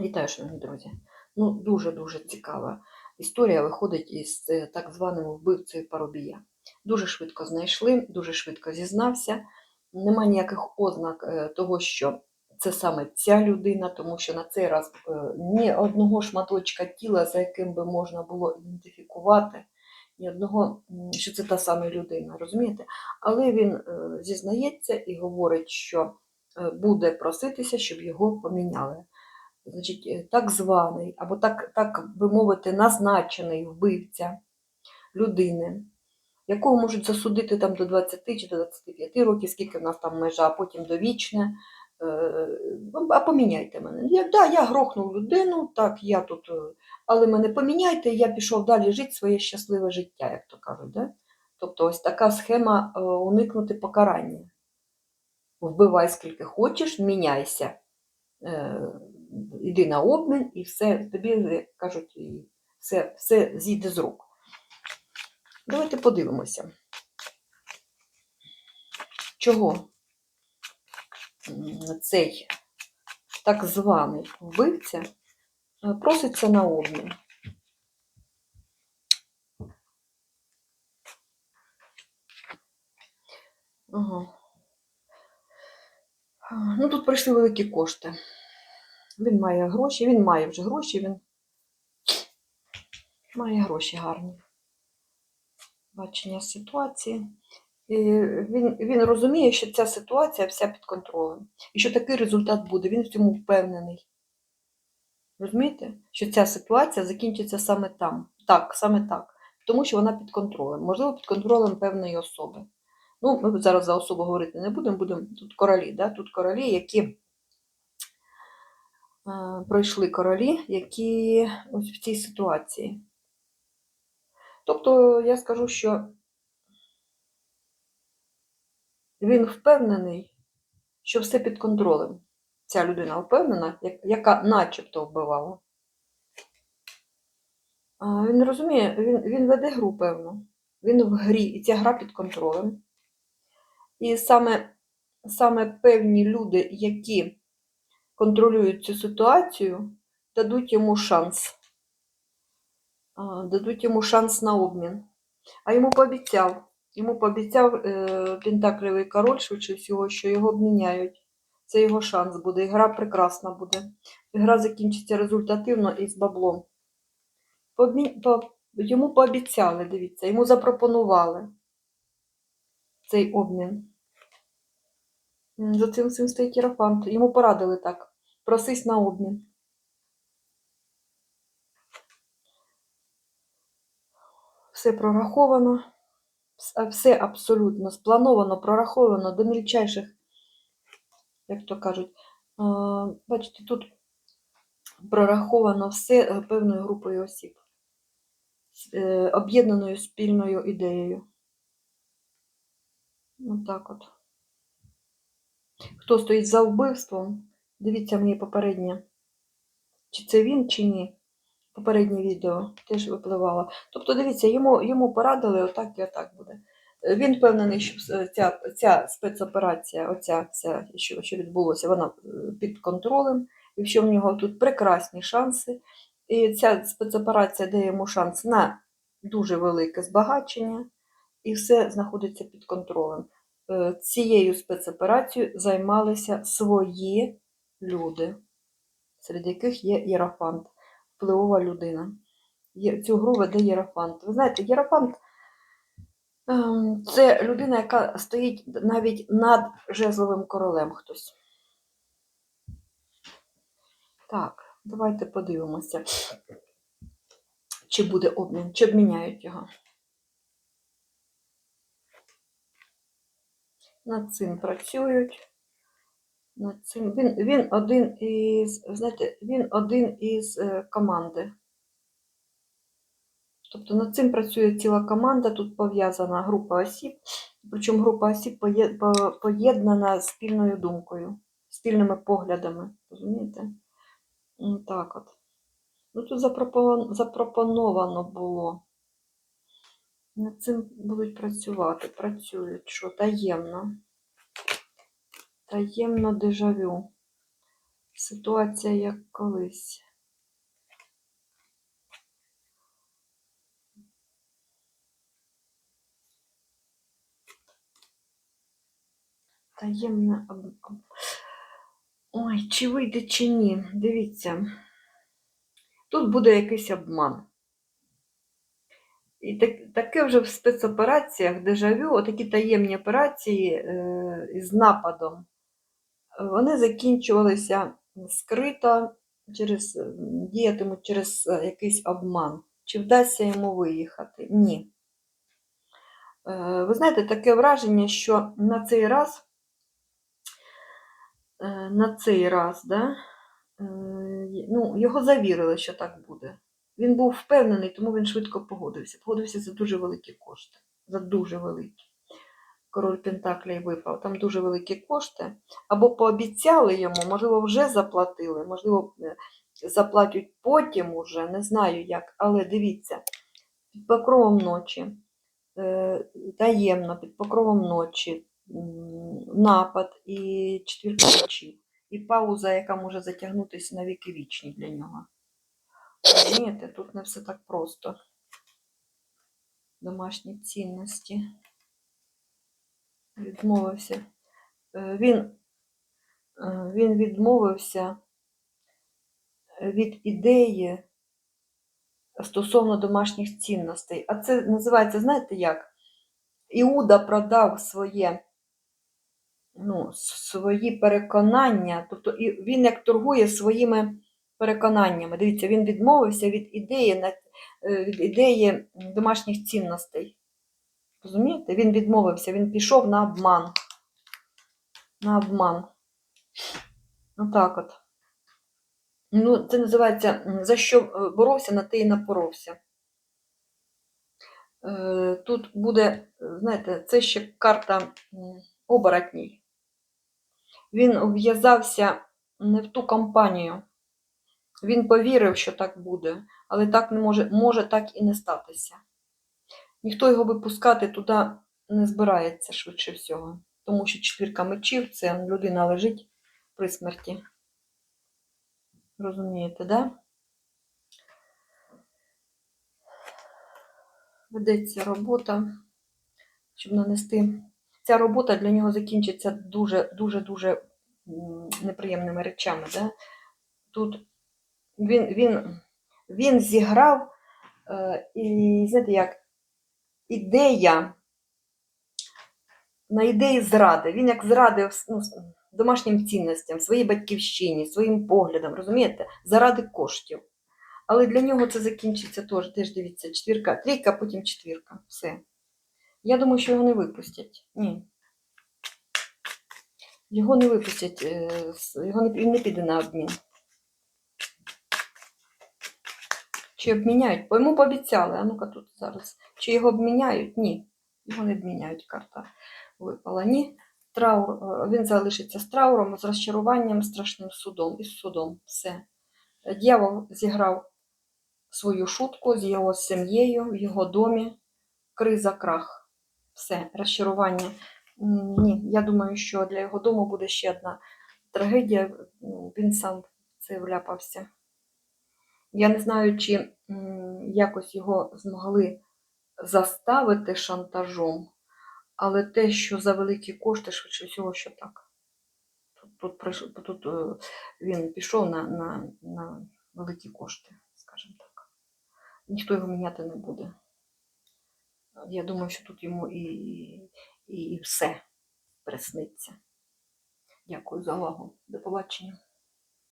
Вітаю, шановні друзі. Ну, дуже-дуже цікава історія виходить із е, так званим вбивцею Парубія. Дуже швидко знайшли, дуже швидко зізнався. Нема ніяких ознак е, того, що це саме ця людина, тому що на цей раз е, ні одного шматочка тіла, за яким би можна було ідентифікувати, ні одного, що це та сама людина, розумієте? Але він зізнається і говорить, що буде проситися, щоб його поміняли значить, е, так званий, або так, так би мовити, назначений вбивця людини, якого можуть засудити там до 20 чи до 25 років, скільки в нас там межа, а потім довічне. Е, А поміняйте мене. Я, да, я грохнув людину, так, я тут, е, але мене поміняйте, я пішов далі жити своє щасливе життя, як то кажуть. Да? Тобто ось така схема уникнути покарання. Вбивай скільки хочеш, міняйся йди на обмін, і все, тобі, як кажуть, і все, все зійде з рук. Давайте подивимося, чого цей так званий вбивця е, проситься на обмін. Ага. Ну, тут прийшли великі кошти. Він має гроші, він має вже гроші, він має гроші гарні. Бачення ситуації. І він, він розуміє, що ця ситуація вся під контролем. І що такий результат буде. Він в цьому впевнений. Розумієте? Що ця ситуація закінчиться саме там. Так, саме так. Тому що вона під контролем. Можливо, під контролем певної особи. Ну, ми зараз за особу говорити не будемо, будемо тут королі, да? тут королі, які пройшли королі, які ось в цій ситуації. Тобто я скажу, що він впевнений, що все під контролем. Ця людина впевнена, яка начебто вбивала. Він розуміє, він, він веде гру, певно. Він в грі, і ця гра під контролем. І саме, саме певні люди, які контролюють цю ситуацію, дадуть йому шанс. Дадуть йому шанс на обмін. А йому пообіцяв, йому пообіцяв е, Пентаклевий король, швидше всього, що його обміняють. Це його шанс буде. Гра прекрасна буде. Гра закінчиться результативно і з баблом. Пообмі... По... Йому пообіцяли, дивіться, йому запропонували цей обмін. За цим всім стоїть Єрофант. Йому порадили так. Просись на обмін. Все прораховано, все абсолютно сплановано, прораховано до мільчайших, як то кажуть. Бачите, тут прораховано все е, певною групою осіб, е, об'єднаною спільною ідеєю. Отак от. Хто стоїть за вбивством, дивіться мені попереднє. Чи це він, чи ні. Попереднє відео теж випливало. Тобто, дивіться, йому, йому порадили отак і отак буде. Він впевнений, що ця, ця спецоперація, оця вся, що, що відбулося, вона е, під контролем, і що в нього тут прекрасні шанси. І ця спецоперація дає йому шанс на дуже велике збагачення, і все знаходиться під контролем. Е, Цією спецоперацією займалися свої люди, серед яких є Єрофант, впливова людина. Цю гру веде Єрофант. Ви знаєте, Єрофант ем, це людина, яка стоїть навіть над жезловим королем хтось. Так, давайте подивимося, чи буде обмін, чи обміняють його. Над цим працюють. Над цим. Він, він один із, знаєте, він один із е, команди. Тобто над цим працює ціла команда, тут пов'язана група осіб, причому група осіб поєднана спільною думкою, спільними поглядами. Розумієте? Так от. Ну, тут запропоновано було. Над цим будуть працювати. Працюють, що таємно. Таємно дежавю. Ситуація як колись. Об- Ой, чи вийде, чи ні. Дивіться. Тут буде якийсь обман. І так, таке вже в спецопераціях дежавю, отакі таємні операції е, із нападом, вони закінчувалися скрито, через, е, діятимуть через е, якийсь обман. Чи вдасться йому виїхати? Ні. Е, ви знаєте, таке враження, що на цей раз, е, на цей раз, да, е, ну, його завірили, що так буде. Він був впевнений, тому він швидко погодився. Погодився за дуже великі кошти. За дуже великі. Король Пентаклей випав. Там дуже великі кошти. Або пообіцяли йому, можливо, вже заплатили, можливо, е, заплатять потім уже, не знаю як. Але дивіться, під покровом ночі, е, таємно, під покровом ночі, напад і четвірка мечів. І пауза, яка може затягнутися на віки вічні для нього. Розумієте, тут не все так просто. Домашні цінності. Відмовився. Е, Він, е, він відмовився від ідеї стосовно домашніх цінностей. А це називається, знаєте як? Іуда продав своє, ну, свої переконання, тобто він як торгує своїми переконаннями. Дивіться, він відмовився від ідеї, е, від ідеї домашніх цінностей. Розумієте? Він відмовився, він пішов на обман. На обман. Отак от. Ну, це називається за що е, боровся, на те і напоровся. Е, Тут буде, знаєте, це ще карта оборотній. Він в'язався не в ту компанію. Він повірив, що так буде, але так не може, може так і не статися. Ніхто його випускати туди не збирається швидше всього, тому що четвірка мечів це людина лежить при смерті. Розумієте, да? Ведеться робота, щоб нанести. Ця робота для нього закінчиться дуже-дуже-дуже неприємними речами. Да? Тут він, він, він зіграв, е, і знаєте як, ідея на ідеї зради. Він як зрадив ну, домашнім цінностям, своїй батьківщині, своїм поглядам, розумієте, заради коштів. Але для нього це закінчиться теж, теж дивіться, четвірка, трійка, потім четвірка. Все. Я думаю, що його не випустять. Ні. Його не випустять, е, його не, не піде на обмін. Чи обміняють? Бо йому пообіцяли, а ну-ка тут зараз. Чи його обміняють? Ні. Його не обміняють. Карта випала. Ні. Траур, е, він залишиться з трауром, з розчаруванням, страшним судом. І з судом. Все. Е, Дьявол зіграв свою шутку з його сім'єю, в його домі. Криза, крах. Все, розчарування. Ні, я думаю, що для його дому буде ще одна трагедія. Він сам це вляпався. Я не знаю, чи якось його змогли заставити шантажом, але те, що за великі кошти, швидше всього, що так. Тут, тут, тут е, він пішов на, на, на великі кошти, скажімо так. Ніхто його міняти не буде. Я думаю, що тут йому і, і, і все присниться. Дякую за увагу. До побачення.